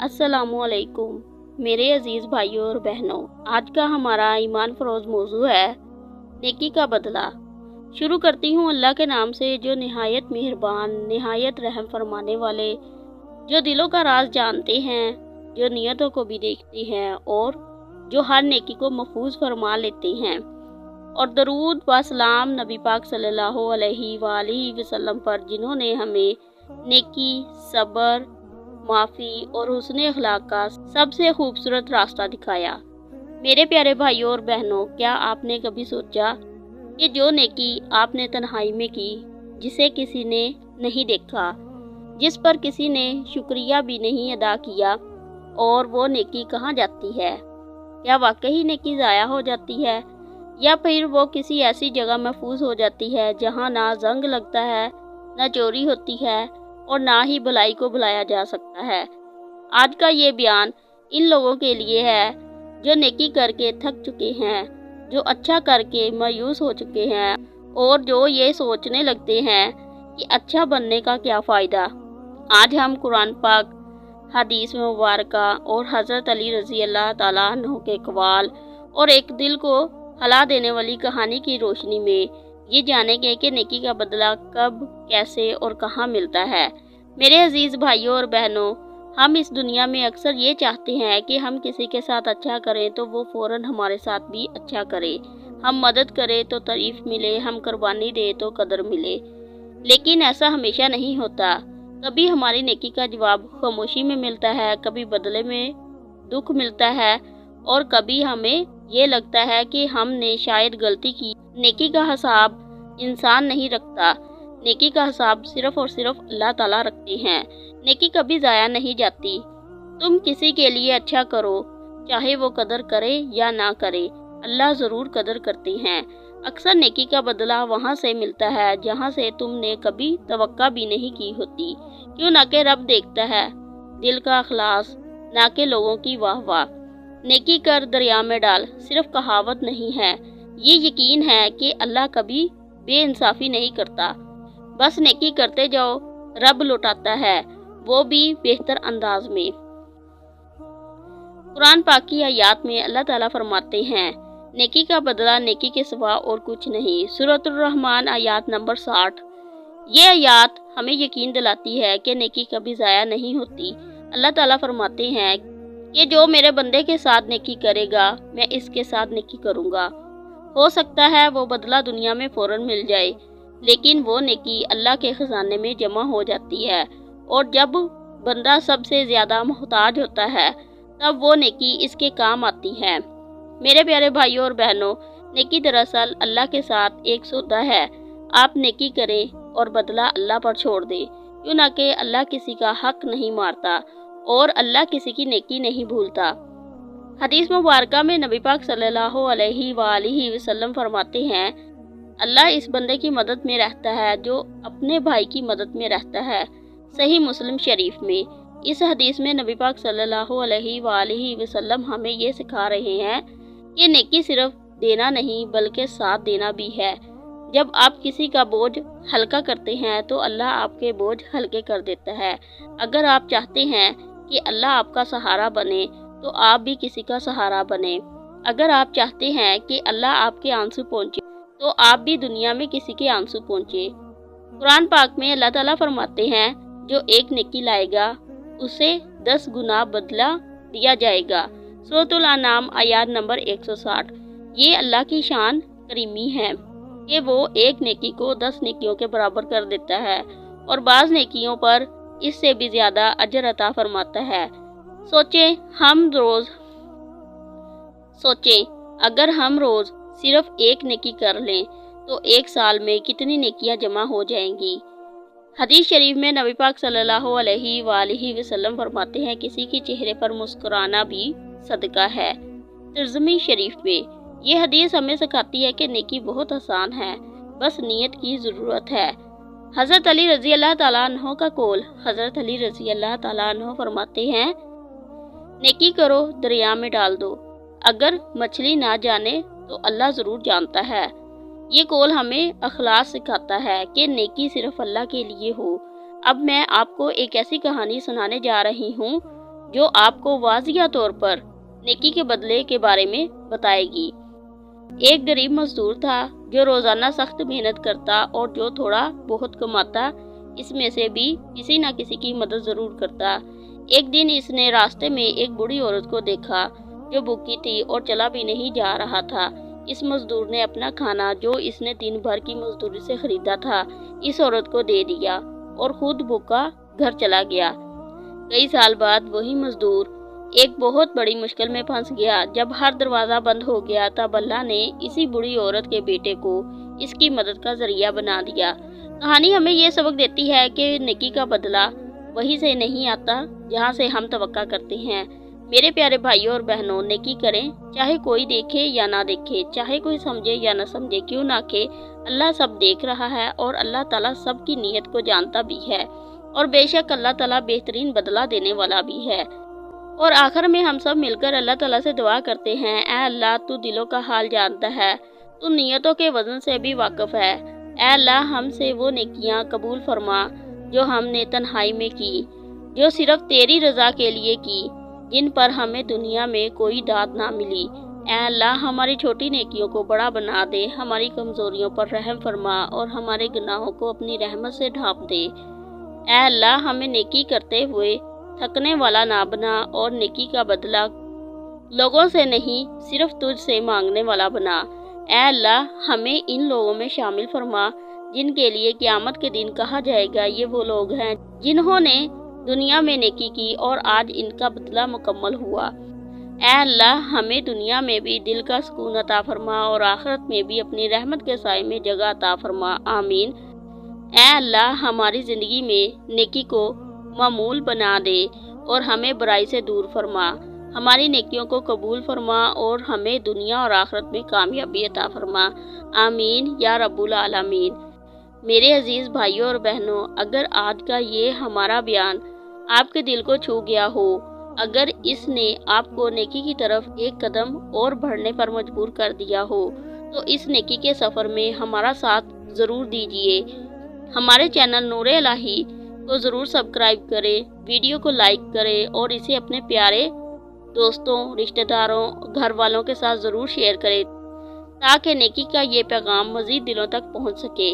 السلام علیکم، میرے عزیز بھائیوں اور بہنوں، آج کا ہمارا ایمان فروز موضوع ہے، نیکی کا بدلہ۔ شروع کرتی ہوں اللہ کے نام سے، جو نہایت مہربان، نہایت رحم فرمانے والے، جو دلوں کا راز جانتے ہیں، جو نیتوں کو بھی دیکھتے ہیں، اور جو ہر نیکی کو محفوظ فرما لیتے ہیں۔ اور درود و سلام نبی پاک صلی اللہ علیہ وآلہ وسلم پر، جنہوں نے ہمیں نیکی، صبر معافی اور حسن اخلاق کا سب سے خوبصورت راستہ دکھایا۔ میرے پیارے بھائیوں اور بہنوں، کیا آپ نے کبھی سوچا کہ جو نیکی آپ نے تنہائی میں کی، جسے کسی نے نہیں دیکھا، جس پر کسی نے شکریہ بھی نہیں ادا کیا، اور وہ نیکی کہاں جاتی ہے؟ کیا واقعی نیکی ضائع ہو جاتی ہے؟ یا پھر وہ کسی ایسی جگہ محفوظ ہو جاتی ہے جہاں نہ زنگ لگتا ہے، نہ چوری ہوتی ہے اور نہ ہی بلائی کو بلایا جا سکتا ہے۔ آج کا یہ بیان ان لوگوں کے لیے ہے جو نیکی کر کے تھک چکے ہیں، جو اچھا کر کے مایوس ہو چکے ہیں اور جو یہ سوچنے لگتے ہیں کہ اچھا بننے کا کیا فائدہ۔ آج ہم قرآن پاک، حدیث مبارکہ اور حضرت علی رضی اللہ تعالیٰ عنہ کے قوال اور ایک دل کو ہلا دینے والی کہانی کی روشنی میں یہ جانیں گے کہ نیکی کا بدلہ کب، کیسے اور کہاں ملتا ہے۔ میرے عزیز بھائیوں اور بہنوں، ہم اس دنیا میں اکثر یہ چاہتے ہیں کہ ہم کسی کے ساتھ اچھا کریں تو وہ فوراً ہمارے ساتھ بھی اچھا کرے۔ ہم مدد کریں تو تعریف ملے، ہم قربانی دے تو قدر ملے۔ لیکن ایسا ہمیشہ نہیں ہوتا۔ کبھی ہماری نیکی کا جواب خاموشی میں ملتا ہے، کبھی بدلے میں دکھ ملتا ہے اور کبھی ہمیں یہ لگتا ہے کہ ہم نے شاید غلطی کی۔ نیکی کا حساب انسان نہیں رکھتا۔ نیکی کا حساب صرف اور صرف اللہ تعالیٰ رکھتے ہیں۔ نیکی کبھی ضائع نہیں جاتی۔ تم کسی کے لیے اچھا کرو، چاہے وہ قدر کرے یا نہ کرے، اللہ ضرور قدر کرتے ہیں۔ اکثر نیکی کا بدلہ وہاں سے ملتا ہے جہاں سے تم نے کبھی توقع بھی نہیں کی ہوتی۔ کیوں نہ کہ رب دیکھتا ہے، دل کا اخلاص، نہ کہ لوگوں کی واہ واہ۔ نیکی کر دریا میں ڈال، صرف کہاوت نہیں ہے۔ یہ یقین ہے کہ اللہ کبھی بے انصافی نہیں کرتا۔ بس نیکی کرتے جاؤ، رب لوٹاتا ہے، وہ بھی بہتر انداز میں۔ قرآن پاک کی آیات میں اللہ تعالیٰ فرماتے ہیں، نیکی کا بدلہ نیکی کے سوا اور کچھ نہیں۔ صورت الرحمن آیات نمبر ساٹھ۔ یہ آیات ہمیں یقین دلاتی ہے کہ نیکی کبھی ضائع نہیں ہوتی۔ اللہ تعالیٰ فرماتے ہیں کہ جو میرے بندے کے ساتھ نیکی کرے گا، میں اس کے ساتھ نیکی کروں گا۔ ہو سکتا ہے وہ بدلہ دنیا میں فوراً مل جائے، لیکن وہ نیکی اللہ کے خزانے میں جمع ہو جاتی ہے۔ اور جب بندہ سب سے زیادہ محتاج ہوتا ہے، تب وہ نیکی اس کے کام آتی ہے۔ میرے پیارے بھائیوں اور بہنوں، نیکی دراصل اللہ کے ساتھ ایک سودا ہے۔ آپ نیکی کریں اور بدلہ اللہ پر چھوڑ دیں۔ کیوں نہ کہ اللہ کسی کا حق نہیں مارتا اور اللہ کسی کی نیکی نہیں بھولتا۔ حدیث مبارکہ میں نبی پاک صلی اللہ علیہ وآلہ وسلم فرماتے ہیں، اللہ اس بندے کی مدد میں رہتا ہے جو اپنے بھائی کی مدد میں رہتا ہے، صحیح مسلم شریف میں۔ اس حدیث میں نبی پاک صلی اللہ علیہ وآلہ وسلم ہمیں یہ سکھا رہے ہیں یہ نیکی صرف دینا نہیں بلکہ ساتھ دینا بھی ہے۔ جب آپ کسی کا بوجھ ہلکا کرتے ہیں تو اللہ آپ کے بوجھ ہلکے کر دیتا ہے۔ اگر آپ چاہتے ہیں کہ اللہ آپ کا سہارا بنے تو آپ بھی کسی کا سہارا بنے اگر آپ چاہتے ہیں کہ اللہ آپ کے آنسو پہنچے، تو آپ بھی دنیا میں کسی کے آنسو پہنچے۔ قرآن پاک میں اللہ تعالیٰ فرماتے ہیں، جو ایک نکی لائے گا، اسے دس گنا بدلہ دیا جائے گا۔ صورت الانام آیات نمبر 160 یہ اللہ کی شان کریمی ہے کہ وہ ایک نیکی کو دس نیکیوں کے برابر کر دیتا ہے اور بعض نیکیوں پر اس سے بھی زیادہ اجر عطا فرماتا ہے۔ سوچیں ہم روز سوچیں اگر ہم روز صرف ایک نیکی کر لیں تو ایک سال میں کتنی نیکیاں جمع ہو جائیں گی؟ حدیث شریف میں نبی پاک صلی اللہ علیہ وآلہ وسلم فرماتے ہیں، کسی کی چہرے پر مسکرانا بھی صدقہ ہے۔ ترزمی شریف میں، یہ حدیث ہمیں سکھاتی ہے کہ نیکی بہت آسان ہے، بس نیت کی ضرورت ہے۔ حضرت علی رضی اللہ تعالیٰ عنہ کا کول حضرت علی رضی اللہ تعالیٰ عنہ فرماتے ہیں نیکی کرو، دریا میں ڈال دو۔ اگر مچھلی نہ جانے تو اللہ ضرور جانتا ہے۔ یہ کول ہمیں اخلاص سکھاتا ہے کہ نیکی صرف اللہ کے لیے ہو۔ اب میں آپ کو ایک ایسی کہانی سنانے جا رہی ہوں جو آپ کو واضح طور پر نیکی کے بدلے کے بارے میں بتائے گی۔ ایک غریب مزدور تھا جو روزانہ سخت محنت کرتا اور جو تھوڑا بہت کماتا، اس میں سے بھی کسی نہ کسی کی مدد ضرور کرتا۔ ایک دن اس نے راستے میں ایک بڑی عورت کو دیکھا جو بھوکی تھی اور چلا بھی نہیں جا رہا تھا۔ اس مزدور نے اپنا کھانا جو اس نے دن بھر کی مزدوری سے خریدا تھا، اس عورت کو دے دیا اور خود بھوکا گھر چلا گیا۔ کئی سال بعد وہی مزدور ایک بہت بڑی مشکل میں پھنس گیا۔ جب ہر دروازہ بند ہو گیا تب اللہ نے اسی بڑی عورت کے بیٹے کو اس کی مدد کا ذریعہ بنا دیا۔ کہانی ہمیں یہ سبق دیتی ہے کہ نکی کا بدلہ وہی سے نہیں آتا جہاں سے ہم توقع کرتے ہیں۔ میرے پیارے بھائیوں اور بہنوں، نیکی کریں، چاہے کوئی دیکھے یا نہ دیکھے، چاہے کوئی سمجھے یا نہ سمجھے، کیوں نہ کہ اللہ سب دیکھ رہا ہے اور اللہ تعالیٰ سب کی نیت کو جانتا بھی ہے اور بے شک اللہ تعالیٰ بہترین بدلہ دینے والا بھی ہے۔ اور آخر میں ہم سب مل کر اللہ تعالیٰ سے دعا کرتے ہیں، اے اللہ تو دلوں کا حال جانتا ہے، تو نیتوں کے وزن سے بھی واقف ہے۔ اے اللہ ہم سے وہ نیکیاں قبول فرما۔ جو ہم نے تنہائی میں کی، جو صرف تیری رضا کے لیے کی، جن پر ہمیں دنیا میں کوئی داد نہ ملی۔ اے اللہ، ہماری چھوٹی نیکیوں کو بڑا بنا دے، ہماری کمزوریوں پر رحم فرما اور ہمارے گناہوں کو اپنی رحمت سے ڈھانپ دے۔ اے اللہ، ہمیں نیکی کرتے ہوئے تھکنے والا نہ بنا اور نیکی کا بدلہ لوگوں سے نہیں، صرف تجھ سے مانگنے والا بنا۔ اے اللہ، ہمیں ان لوگوں میں شامل فرما جن کے لیے قیامت کے دن کہا جائے گا، یہ وہ لوگ ہیں جنہوں نے دنیا میں نیکی کی اور آج ان کا بدلہ مکمل ہوا۔ اے اللہ، ہمیں دنیا میں بھی دل کا سکون عطا فرما اور آخرت میں بھی اپنی رحمت کے سائے میں جگہ عطا فرما۔ آمین۔ اے اللہ، ہماری زندگی میں نیکی کو معمول بنا دے اور ہمیں برائی سے دور فرما۔ ہماری نیکیوں کو قبول فرما اور ہمیں دنیا اور آخرت میں کامیابی عطا فرما۔ آمین۔ یا رب العالمین۔ میرے عزیز بھائیوں اور بہنوں، اگر آج کا یہ ہمارا بیان آپ کے دل کو چھو گیا ہو، اگر اس نے آپ کو نیکی کی طرف ایک قدم اور بڑھنے پر مجبور کر دیا ہو، تو اس نیکی کے سفر میں ہمارا ساتھ ضرور دیجیے ہمارے چینل نور الہی کو ضرور سبسکرائب کرے ویڈیو کو لائک کرے اور اسے اپنے پیارے دوستوں، رشتہ داروں، گھر والوں کے ساتھ ضرور شیئر کرے تاکہ نیکی کا یہ پیغام مزید دلوں تک پہنچ سکے۔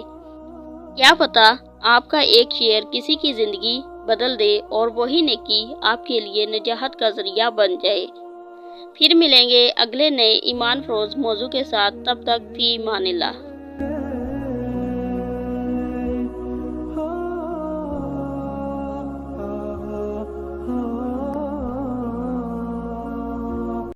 کیا پتا آپ کا ایک شیئر کسی کی زندگی بدل دے اور وہی نیکی آپ کے لیے نجاحت کا ذریعہ بن جائے۔ پھر ملیں گے اگلے نئے ایمان فروز موضوع کے ساتھ، تب تک فی ایمان اللہ۔